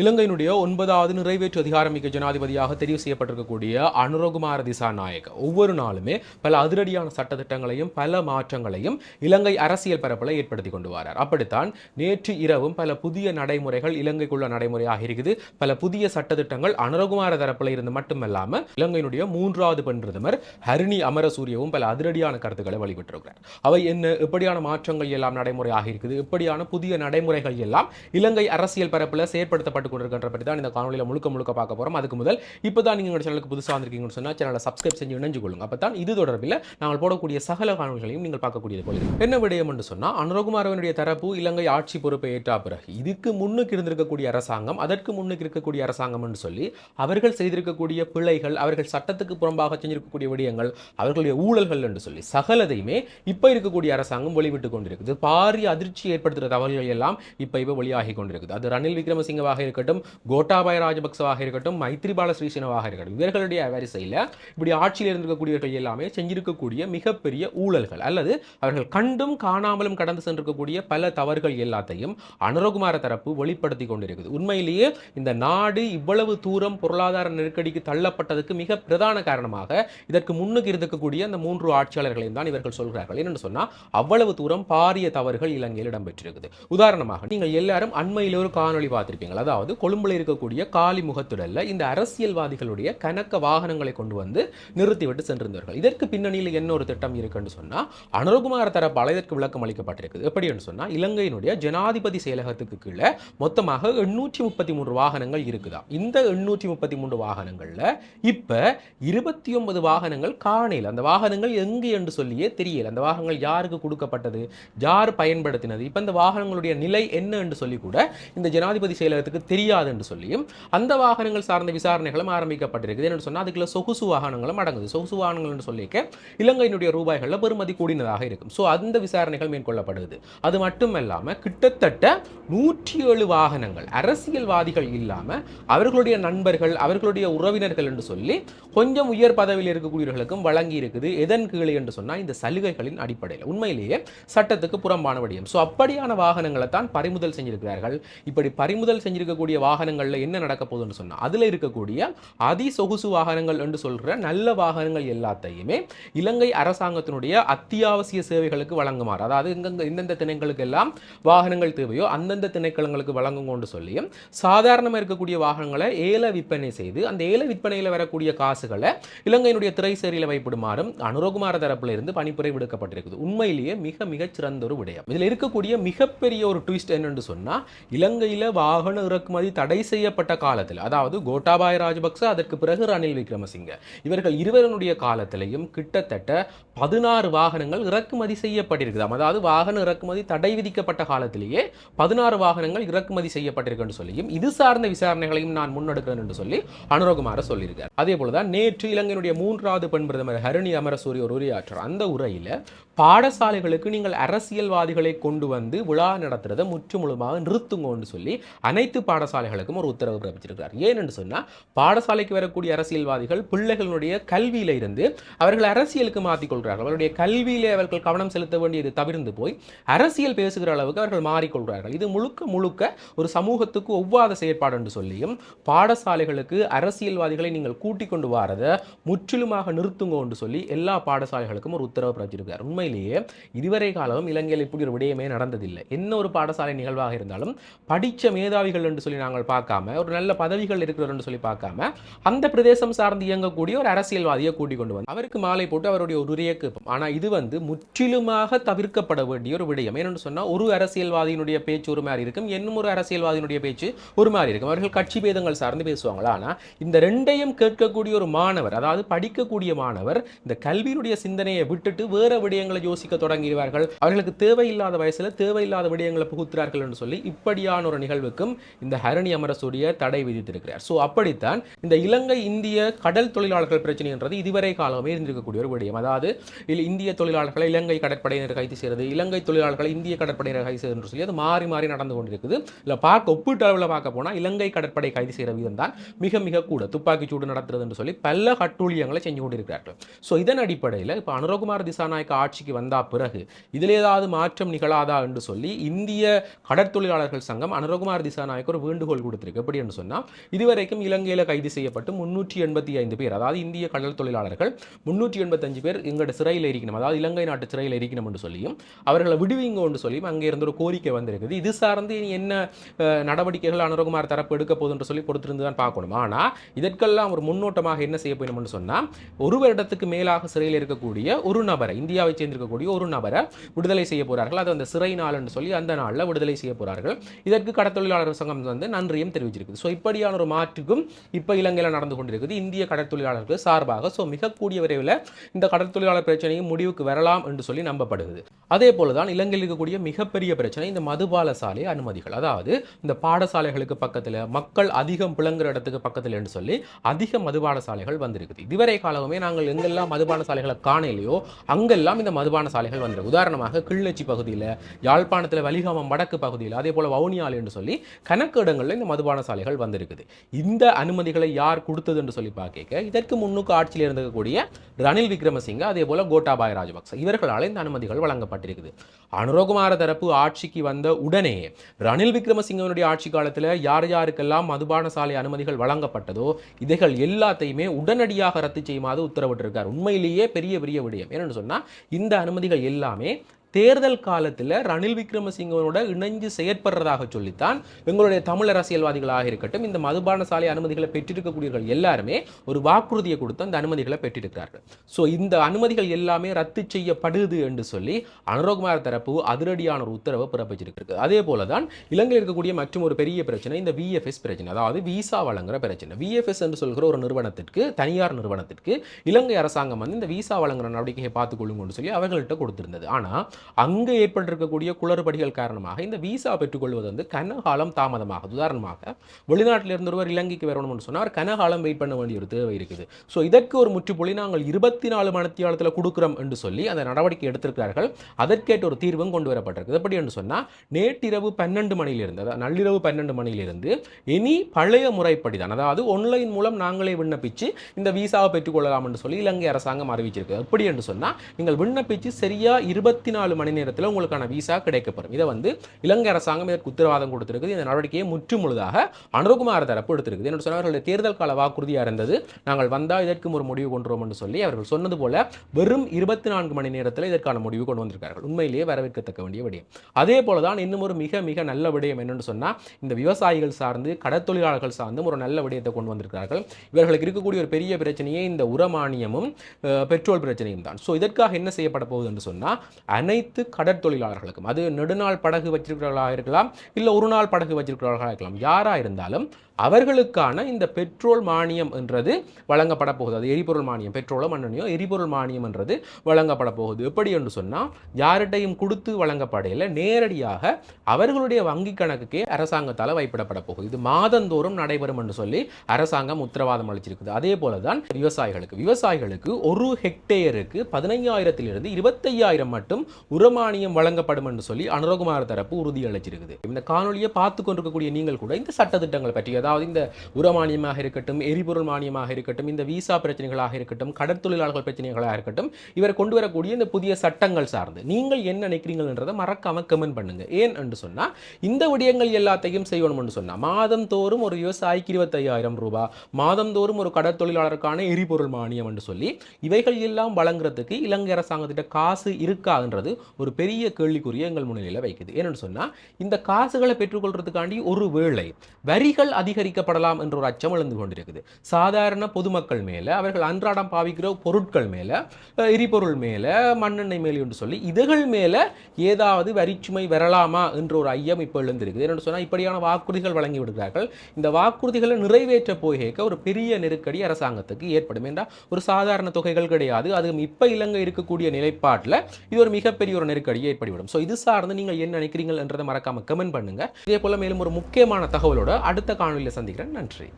இலங்கையினுடைய ஒன்பதாவது நிறைவேற்று அதிகாரமிக்க ஜனாதிபதியாக தெரிவு செய்யப்பட்டிருக்கக்கூடிய அனுரகுமார திசாநாயக் ஒவ்வொரு நாளுமே பல அதிரடியான சட்டத்திட்டங்களையும் பல மாற்றங்களையும் இலங்கை அரசியல் பரப்பில் ஏற்படுத்தி கொண்டு வரார். அப்படித்தான் நேற்று இரவும் பல புதிய நடைமுறைகள் இலங்கைக்குள்ள நடைமுறையாக இருக்குது. பல புதிய சட்டத்திட்டங்கள் அனுரகுமார தரப்பில் இருந்து மட்டுமல்லாமல் இலங்கையினுடைய மூன்றாவது பெண் பிரதமர் ஹரிணி அமரசூரியவும் பல அதிரடியான கருத்துக்களை வெளியிட்டிருக்கிறார். அவை என்ன? எப்படியான மாற்றங்கள் எல்லாம் நடைமுறையாக இருக்குது. எப்படியான புதிய நடைமுறைகள் எல்லாம் இலங்கை அரசியல் பரப்பில் செயற்படுத்தப்பட்டு கொண்டிருக்கின்ற பற்றி தான் இந்த காணொலியில் முழுக்க முழுக்க பார்க்க போகிறோம் அதுக்கு முதல் இப்போ தான் நீங்கள் சேனலுக்கு புதுசாக வந்திருக்கீங்கன்னு சொன்னால் சேனலை சப்ஸ்கிரைப் செஞ்சு இணைஞ்சு கொள்ளுங்க. அப்போ தான் இது தொடர்பில் நாங்கள் போடக்கூடிய சகல காணொலிகளையும் நீங்கள் பார்க்கக்கூடியது போல என்ன விடயம் என்று சொன்னால் அனுரகுமாரவனுடைய தரப்பு இலங்கை ஆட்சி பொறுப்பை ஏற்ற பிறகு இதுக்கு முன்னுக்கு இருந்திருக்கக்கூடிய அரசாங்கம் அதற்கு முன்னுக்கு இருக்கக்கூடிய அரசாங்கம் என்று சொல்லி அவர்கள் செய்திருக்கக்கூடிய பிழைகள் அவர்கள் சட்டத்துக்கு புறம்பாக செஞ்சிருக்கக்கூடிய விடயங்கள் அவர்களுடைய ஊழல்கள் என்று சொல்லி சகலதையுமே இப்போ இருக்கக்கூடிய அரசாங்கம் வெளிவிட்டு கொண்டிருக்குது. பாரிய அதிர்ச்சி ஏற்படுத்துகிற தவறுகள் எல்லாம் இப்போ இப்போ வெளியாகி கொண்டிருக்குது. அது ரணில் விக்ரமசிங்கவாக இருக்கட்டும் கோட்டாபாய ராஜபக்சவாக இருக்கட்டும் மைத்ரிபால ஸ்ரீசேனவாக இருக்கட்டும் இவர்களுடைய வரிசையில் இப்படி ஆட்சியில் இருந்திருக்கக்கூடியவர்கள் எல்லாமே செஞ்சிருக்கக்கூடிய மிகப்பெரிய ஊழல்கள் அல்லது அவர்கள் கண்டும் காணாமலும் கடந்து சென்றிருக்கக்கூடிய பல தவறுகள் எல்லாத்தையும் அனுரகுமார தரப்பு வெளிப்படுத்தி கொண்டிருக்குது. உண்மையிலேயே இந்த நாடு இவ்வளவு தூரம் பொருளாதார நெருக்கடிக்கு தள்ளப்பட்டதுக்கு மிக பிரதான காரணமாக இதற்கு முன்னுக்கு இருக்கக்கூடிய அந்த மூன்று ஆட்சியாளர்களையும் தான் இவர்கள் சொல்கிறார்கள். என்னென்னு சொன்னால் அவ்வளவு தூரம் பாரிய தவறுகள் இலங்கையில் இடம்பெற்றிருக்குது. உதாரணமாக நீங்கள் எல்லாரும் அண்மையில் ஒரு காணொலி பார்த்திருப்பீங்க. அதாவது கொழும்புல இருக்கக்கூடிய காலி முகத்துடல்ல இந்த அரசியல்வாதிகளுடைய கணக்க வாகனங்களை கொண்டு வந்து நிறுத்திவிட்டு சென்றிருந்தார்கள் இதற்கு பின்னணியில் என்ன ஒரு திட்டம் இருக்குன்னு சொன்னா அனுரகுமார தரப்பால் இதற்கு விளக்கம் அளிக்கப்பட்டிருக்குது. எப்படி என்று சொன்னா இலங்கையினுடைய ஜனாதிபதி செயலகத்துக்கு கீழே மொத்தமாக எண்ணூற்றி முப்பத்தி மூன்று வாகனங்கள் இருக்குதா. இந்த எண்ணூற்றி முப்பத்தி மூன்று வாகனங்கள்ல இப்ப இருபத்தி ஒன்பது வாகனங்கள் காணையில் அந்த வாகனங்கள் எங்கு என்று சொல்லியே தெரியல. அந்த வாகனங்கள் யாருக்கு கொடுக்கப்பட்டது யார் பயன்படுத்தினது இப்ப இந்த வாகனங்களுடைய நிலை என்ன என்று சொல்லி கூட இந்த ஜனாதிபதி செயலகத்துக்கு தெரியாது என்று சொல்லியும் அந்த வாகனங்கள் சார்ந்த விசாரணைகளும் ஆரம்பிக்கப்பட்டிருக்குது. என்று சொன்னால் அதுக்குள்ள சொகுசு வாகனங்களும் அடங்குது. சொகுசு வாகனங்கள் என்று சொல்லிக்க இலங்கையினுடைய ரூபாய்களில் பெறுமதி கூடினதாக இருக்கும். ஸோ அந்த விசாரணைகள் மேற்கொள்ளப்படுது. அது மட்டுமல்லாமல் கிட்டத்தட்ட நூற்றி ஏழு வாகனங்கள் அரசியல்வாதிகள் இல்லாமல் அவர்களுடைய நண்பர்கள் அவர்களுடைய உறவினர்கள் என்று சொல்லி கொஞ்சம் உயர் பதவியில் இருக்கக்கூடியவர்களுக்கும் வழங்கி இருக்குது. எதன் கீழே என்று சொன்னால் இந்த சலுகைகளின் அடிப்படையில். உண்மையிலேயே சட்டத்துக்கு புறம்பான வடிவம். ஸோ அப்படியான வாகனங்களை தான் பறிமுதல் செஞ்சிருக்கிறார்கள். இப்படி பறிமுதல் செஞ்சிருக்கக்கூடிய வாகனங்களில் என்ன நடக்க போகுதுன்னு சொன்னால் அதில் இருக்கக்கூடிய அதி சொகுசு வாகனங்கள் என்று சொல்கிற நல்ல வாகனங்கள் எல்லாத்தையுமே இலங்கை அரசாங்கத்தினுடைய அத்தியாவசிய சேவைகளுக்கு வழங்குமாறு. அதாவது எங்கெங்க எந்தெந்த திணைகளுக்கு எல்லாம் வாகனங்கள் தேவையோ அந்தந்த திணைக்களங்களுக்கு வழங்குங்கன்னு சொல்லியும் சாதாரணமாக இருக்கக்கூடிய வாகனங்களை ஏல விற்பனை செய்து அந்த ஏல விற்பனையில் வரக்கூடிய காசுகளை இலங்கையினுடைய திரை சேரியில் வைப்பிடுமாறும் அனுரகுமார தரப்பில் இருந்து பணிப்புரை விடுக்கப்பட்டிருக்குது. உண்மையிலேயே மிக மிக சிறந்த ஒரு விடயம். இதில் இருக்கக்கூடிய மிகப்பெரிய ஒரு ட்விஸ்ட் என்னென்று சொன்னால் இலங்கையில் வாகன இறக்குமதி தடை செய்யப்பட்ட காலத்தில் அதாவது கோட்டாபாய ராஜபக்ச அதற்கு பிறகு ரணில் விக்ரமசிங்க இவர்கள் இருவருடைய காலத்திலையும் கிட்டத்தட்ட பதினாறு வாகனங்கள் இறக்குமதி செய்யப்பட்டிருக்குதாம். அதாவது வாகன இறக்குமதி தடை விதிக்கப்பட்ட காலத்திலேயே பதினாறு வாகனங்கள் இறக்குமதி செய்யப்பட்டிருக்குன்னு சொல்லியும் இது சார்ந்த விசாரணைகளையும் நான் முன்னெடுக்கிறேன் என்று சொல்லி அனுரகுமார சொல்லியிருக்கார். அதே போலதான் நேற்று இலங்கையினுடைய மூன்றாவது பெண் பிரதமர் ஹரணி அமரசூரி ஒரு உரையாற்றார் அந்த உரையில பாடசாலைகளுக்கு நீங்கள் அரசியல்வாதிகளை கொண்டு வந்து விழா நடத்துறதை முற்று முழுமாக நிறுத்துங்கன்னு சொல்லி அனைத்து பாடசாலைகளுக்கும் ஒரு உத்தரவு பிறப்பிச்சிருக்கிறார். ஏனென்று சொன்னால் பாடசாலைக்கு வரக்கூடிய அரசியல்வாதிகள் பிள்ளைகளுடைய கல்வியில இருந்து அவர்கள் அரசியலுக்கு மாற்றிக்கொள்கிறார்கள் அவருடைய கல்வியிலே அவர்கள் கவனம் செலுத்த வேண்டியது தவிர்ந்து போய் அரசியல் பேசுகிற அளவுக்கு அவர்கள் மாறிக்கொள்கிறார்கள் இது முழுக்க முழுக்க ஒரு சமூகத்துக்கு ஒவ்வாத செயற்பாடு என்று சொல்லியும் பாடசாலைகளுக்கு அரசியல்வாதிகளை நீங்கள் கூட்டிக் கொண்டு வாரதை முற்றிலுமாக நிறுத்துங்க என்று சொல்லி எல்லா பாடசாலைகளுக்கும் ஒரு உத்தரவு பிறப்பிச்சிருக்கிறார். உண்மையிலேயே இதுவரை காலம் இலங்கையில் இப்படி ஒரு விடயமே நடந்ததில்லை. என்ன ஒரு பாடசாலை நிகழ்வாக இருந்தாலும் படித்த மேதாவிகள் என்று சொல்லி நாங்கள் பார்க்காம ஒரு நல்ல பதவிகள் இருக்கிறவர் சொல்லி பார்க்காம அந்த பிரதேசம் சார்ந்து இயங்கக்கூடிய ஒரு அரசியல்வாதியை கூட்டிக் கொண்டு வந்து அவருக்கு மாலை போட்டு அவருடைய ஒரு உரையை ஆனால் இது வந்து முற்றிலுமாக தவிர்க்கப்பட வேண்டிய ஒரு விடயம். ஏன்னு சொன்னால் ஒரு அரசியல்வாதியினுடைய பேச்சு ஒரு மாதிரி இருக்கும் இன்னும் ஒரு அரசியல்வாதியினுடைய பேச்சு ஒரு மாதிரி இருக்கும். அவர்கள் கட்சி பேதங்கள் சார்ந்து பேசுவாங்களா? ஆனால் இந்த ரெண்டையும் கேட்கக்கூடிய ஒரு மாணவர் அதாவது படிக்கக்கூடிய மாணவர் இந்த கல்வியினுடைய சிந்தனையை விட்டுட்டு வேற விடயங்களை யோசிக்க தொடங்கிடுவார்கள். அவர்களுக்கு தேவையில்லாத வயசில் தேவையில்லாத விடயங்களை புகுத்துறார்கள் என்று சொல்லி இப்படியான ஒரு நிகழ்வுக்கும் இந்த ஹரணி அமரசூரிய தடை விதித்திருக்கிறார். ஸோ அப்படித்தான் இந்த இலங்கை இந்திய கடல் தொழிலாளர்கள் பிரச்சனைன்றது இதுவரை காலமே இருந்திருக்கக்கூடிய ஒரு விடயம். அதாவது இந்திய தொழிலாளர்களை இலங்கை கடற்படையினர் கைது செய்கிறது இலங்கை தொழிலாளர்களை இந்திய கடற்படையினர் கைது செய்கிறது என்று சொல்லி அது மாறி மாறி நடந்து கொண்டிருக்குது. இல்லை பார்க்க ஒப்பீட்டு அளவில் பார்க்க போனால் இலங்கை கடற்படை கைது செய்கிற விதம் தான் மிக மிக கூட துப்பாக்கி சூடு நடத்துறது என்று சொல்லி பல கட்டூழியங்களை செஞ்சு கொண்டிருக்கிறார்கள். ஸோ இதன் அடிப்படையில் இப்போ அனுரகுமார் திசாநாயக்க ஆட்சிக்கு வந்தா பிறகு இதில் ஏதாவது மாற்றம் நிகழாதா என்று சொல்லி இந்திய கடற்தொழிலாளர்கள் சங்கம் அனுரகுமார் திசாநாயக் ஒரு வேண்டுகோள் கொடுத்திருக்கு. எப்படின்னு சொன்னால் இதுவரைக்கும் இலங்கையில் கைது செய்யப்பட்டு முன்னூற்றி எண்பத்தி ஐந்து பேர் அதாவது இந்திய கடல் தொழிலாளர்கள் முன்னூற்றி எண்பத்தஞ்சு பேர் எங்களோட சிறையில் இருக்கணும். அதாவது இலங்கை நாட்டு சிறையில் இருக்கணும் என்று சொல்லியும் அவர்களை விடுவீங்கன்னு சொல்லியும் அங்கே இருந்து ஒரு கோரிக்கை வந்திருக்குது. இது சார்ந்து இனி என்ன நடவடிக்கைகள் அனுரகுமார் தரப்பு எடுக்க போகுதுன்னு சொல்லி கொடுத்திருந்து தான் பார்க்கணும். ஆனால் இதற்கெல்லாம் ஒரு முன்னோட்டமாக என்ன செய்ய போயணும்னு சொன்னால் ஒரு வருடத்துக்கு மேலாக சிறையில் இருக்கக்கூடிய ஒரு நபரை இந்தியாவை சேர்ந்திருக்கக்கூடிய ஒரு நபரை விடுதலை செய்ய போகிறார்கள் அது அந்த சிறை நாள்னு சொல்லி அந்த நாளில் விடுதலை செய்ய போகிறார்கள் இதற்கு கடத்தொழிலாளர் சங்கம் வந்து நன்றியும் தெரிவிச்சிருக்குது. ஸோ இப்படியான ஒரு மாற்றுக்கும் இப்போ இலங்கையில் நடந்து கொண்டிருக்குது. இந்திய கடற்தொழிலாளர்கள் சார்பாக ஸோ மிக கூடிய விரைவில் இந்த கடற்தொழிலாளர் பிரச்சனையும் முடிவுக்கு வரலாம் என்று சொல்லி நம்பப்படுகிறது. அதே போல தான் இலங்கையில் இருக்கக்கூடிய மிகப்பெரிய பிரச்சனை இந்த மதுபால சாலை அனுமதிகள். அதாவது இந்த பாடசாலைகளுக்கு பக்கத்தில் மக்கள் அதிகம் புழங்குற இடத்துக்கு பக்கத்தில் என்று சொல்லி அதிக மதுபான சாலைகள் வந்திருக்குது. இதுவரை காலமே நாங்கள் எங்கெல்லாம் மதுபான சாலைகளை காணலையோ அங்கெல்லாம் இந்த மதுபான சாலைகள் வந்திருக்கு. உதாரணமாக கிள்ளச்சி பகுதியில் யாழ்ப்பாணத்தில் வலிகாமம் வடக்கு பகுதியில் அதே போல் வவுனியால் என்று சொல்லி கணக்கு இடங்களில் இந்த மதுபான சாலைகள் வந்திருக்குது. இந்த அனுமதிகளை யார் கொடுத்தது என்று சொல்லி பார்க்க இதற்கு முன்னுக்கு ஆட்சியில் இருந்தக்கூடிய ரணில் விக்ரமசிங்க அதே போல கோட்டாபாய ராஜபக்ச இவர்களால் இந்த அனுமதிகள் வழங்கப்பட்டிருக்குது. அனுரகுமார தரப்பு ஆட்சிக்கு வந்த உடனே ரணில் விக்ரமசிங்கனுடைய ஆட்சி காலத்தில் யார் யாருக்கெல்லாம் மதுபான சாலை அனுமதிகள் வழங்கப்பட்டதோ இதைகள் எல்லாத்தையுமே உடனடியாக ரத்து செய்யுமாறு உத்தரவிட்டிருக்கார். உண்மையிலேயே பெரிய பெரிய விடயம். என்னென்னு சொன்னால் இந்த அனுமதிகள் எல்லாமே தேர்தல் காலத்தில் ரணில் விக்ரமசிங்கனோட இணைஞ்சு செயற்படுறதாக சொல்லித்தான் எங்களுடைய தமிழ் அரசியல்வாதிகளாக இருக்கட்டும் இந்த மதுபான சாலை அனுமதிகளை பெற்றிருக்கக்கூடியவர்கள் எல்லாருமே ஒரு வாக்குறுதியை கொடுத்து அந்த அனுமதிகளை பெற்றிருக்கிறார்கள். ஸோ இந்த அனுமதிகள் எல்லாமே ரத்து செய்யப்படுது என்று சொல்லி அனுரோகுமார் தரப்பு அதிரடியான ஒரு உத்தரவை பிறப்பிச்சிருக்கு அதே போல தான் இலங்கையில் இருக்கக்கூடிய மற்றும் ஒரு பெரிய பிரச்சனை இந்த விஎஃப்எஸ் பிரச்சனை. அதாவது விசா வழங்குற பிரச்சனை. விஎஃப்எஸ் என்று சொல்கிற ஒரு நிறுவனத்திற்கு தனியார் நிறுவனத்திற்கு இலங்கை அரசாங்கம் வந்து இந்த விசா வழங்குற நடவடிக்கையை பார்த்துக்கொள்ளுங்கன்னு சொல்லி அவர்கள்ட்ட கொடுத்திருந்தது. ஆனால் அங்கே ஏற்பட்டிருக்கக்கூடிய குளறுபடிகள் காரணமாக இந்த விசா பெற்றுக்கொள்வது வந்து கனகாலம் தாமதமாகுது. உதாரணமாக வெளிநாட்டிலிருந்து ஒருவர் இலங்கைக்கு வரணும்னு சொன்னால் கனகாலம் வெயிட் பண்ண வேண்டிய ஒரு தேவை இருக்குது. ஸோ இதற்கு ஒரு முற்றுப்புள்ளி நாங்கள் இருபத்தி நாலு மணித்தியாலத்தில் கொடுக்குறோம் என்று சொல்லி அந்த நடவடிக்கை எடுத்திருக்கிறார்கள். அதற்கேற்ற ஒரு தீர்வும் கொண்டு வரப்பட்டிருக்கு எப்படி என்று சொன்னால் நேற்றிரவு பன்னெண்டு மணியிலிருந்து அதாவது நள்ளிரவு பன்னெண்டு மணியிலிருந்து இனி பழைய முறைப்படி தான் அதாவது ஆன்லைன் மூலம் நாங்களே விண்ணப்பித்து இந்த விசாவை பெற்றுக்கொள்ளலாம் என்று சொல்லி இலங்கை அரசாங்கம் அறிவிச்சிருக்கு. எப்படி என்று சொன்னால் நீங்கள் விண்ணப்பித்து சரியாக இருபத்தி நாலு மணி நேரத்தில் உங்களுக்கான விசா கிடைக்கப்படும் இதை வந்து இலங்கை அரசாங்கம் இதற்கு உத்தரவாதம் கொடுத்திருக்குது. இந்த நடவடிக்கையை முற்று முழுதாக அனுகுமார் தரப்பு எடுத்திருக்குது. என்று சொன்னால் தேர்தல் கால வாக்குறுதியாக இருந்தது நாங்கள் வந்தால் இதற்கும் ஒரு முடிவு கொண்டுவோம் என்று சொல்லி அவர்கள் சொன்னது போல வெறும் இருபத்தி நான்கு மணி நேரத்தில் இதற்கான முடிவு கொண்டு வந்திருக்கார்கள். உண்மையிலேயே வரவேற்கத்தக்க வேண்டிய விடயம். அதே போல தான் இன்னும் ஒரு மிக மிக நல்ல விடயம் என்னென்னு சொன்னால் இந்த விவசாயிகள் சார்ந்து கடற்தொழிலாளர்கள் சார்ந்தும் ஒரு நல்ல விடயத்தை கொண்டு வந்திருக்கிறார்கள். இவர்களுக்கு இருக்கக்கூடிய ஒரு பெரிய பிரச்சனையே இந்த உரமானியமும் பெட்ரோல் பிரச்சனையும் தான். ஸோ இதற்காக என்ன செய்யப்பட போகுது என்று சொன்னால் அனைத்து கடற்தொழிலாளர்களுக்கும் அது நெடுநாள் படகு வச்சிருக்கிறவர்களாக இருக்கலாம் இல்லை ஒரு நாள் படகு வச்சிருக்கிறவர்களாக இருக்கலாம் யாராக இருந்தாலும் அவர்களுக்கான இந்த பெட்ரோல் மானியம் என்றது வழங்கப்பட போகுது. அது எரிபொருள் மானியம். பெட்ரோலோ மண்ணெண்ணையோ எரிபொருள் மானியம் என்றது வழங்கப்பட போகுது. எப்படி என்று சொன்னால் யார்கிட்டையும் கொடுத்து வழங்கப்படையில். நேரடியாக அவர்களுடைய வங்கி கணக்குக்கே அரசாங்கத்தால் வைப்பிடப்பட போகுது. இது மாதந்தோறும் நடைபெறும் என்று சொல்லி அரசாங்கம் உத்தரவாதம் அளிச்சிருக்குது. அதே போல தான் விவசாயிகளுக்கு. விவசாயிகளுக்கு ஒரு ஹெக்டேயருக்கு பதினைஞ்சாயிரத்திலிருந்து இருபத்தையாயிரம் மட்டும் உரமானியம் வழங்கப்படும் என்று சொல்லி அனுரகுமார் தரப்பு உறுதி அளிச்சிருக்குது இந்த காணொலியை பார்த்து கொண்டிருக்கக்கூடிய நீங்கள் கூட இந்த சட்டத்திட்டங்கள் பற்றி அதாவது இந்த உரமானியமாக இருக்கட்டும் எரிபொருள் மானியமாக இருக்கட்டும் இந்த விசா பிரச்சனைகளாக இருக்கட்டும் கடற்தொழிலாளர்கள் பிரச்சனைகளாக இருக்கட்டும் இவர் கொண்டு வரக்கூடிய இந்த புதிய சட்டங்கள் சார்ந்து நீங்கள் என்ன நினைக்கிறீங்கன்றதை மறக்காம கமெண்ட் பண்ணுங்க. ஏன் என்று சொன்னா இந்த விடயங்கள் எல்லாத்தையும் செய்யணும்னு என்று சொன்னா மாதம் தோறும் ஒரு விவசாயிக்கு இருபத்தையாயிரம் ரூபாய் மாதம் தோறும் ஒரு கடற்தொழிலாளருக்கான எரிபொருள் மானியம் என்று சொல்லி இவைகள் எல்லாம் வழங்குறதுக்கு இலங்கை அரசாங்கத்திட்ட காசு இருக்காதுன்றது ஒரு பெரிய கேள்விக்குரிய எங்கள் முன்னிலையில் வைக்குது. ஏன்னு சொன்னா இந்த காசுகளை பெற்றுக்கொள்றதுக்காண்டி ஒரு வேளை வரிகள் அதிக அதிகரிக்கப்படலாம் என்ற ஒரு அச்சம் எழுந்து கொண்டிருக்குது. சாதாரண பொதுமக்கள் மேலே அவர்கள் அன்றாடம் பாவிக்கிற பொருட்கள் மேலே எரிபொருள் மேலே மண்ணெண்ணெய் மேலே என்று சொல்லி இதுகள் மேலே ஏதாவது வரிச்சுமை வரலாமா என்ற ஒரு ஐயம் இப்போ எழுந்திருக்குது. என்னென்னு சொன்னால் இப்படியான வாக்குறுதிகள் வழங்கி விடுகிறார்கள். இந்த வாக்குறுதிகளை நிறைவேற்ற போக ஒரு பெரிய நெருக்கடி அரசாங்கத்துக்கு ஏற்படும். என்றால் ஒரு சாதாரண தொகைகள் கிடையாது. அது இப்போ இலங்கை இருக்கக்கூடிய நிலைப்பாட்டில் இது ஒரு மிகப்பெரிய ஒரு நெருக்கடியை ஏற்படுவிடும் ஸோ இது சார்ந்து நீங்கள் என்ன நினைக்கிறீங்கள் என்றதை மறக்காம கமெண்ட் பண்ணுங்க. இதே போல மேலும் ஒரு முக்கியமான தகவலோட அடுத்த காணொலியில் சந்திக்கிறேன். நன்றி.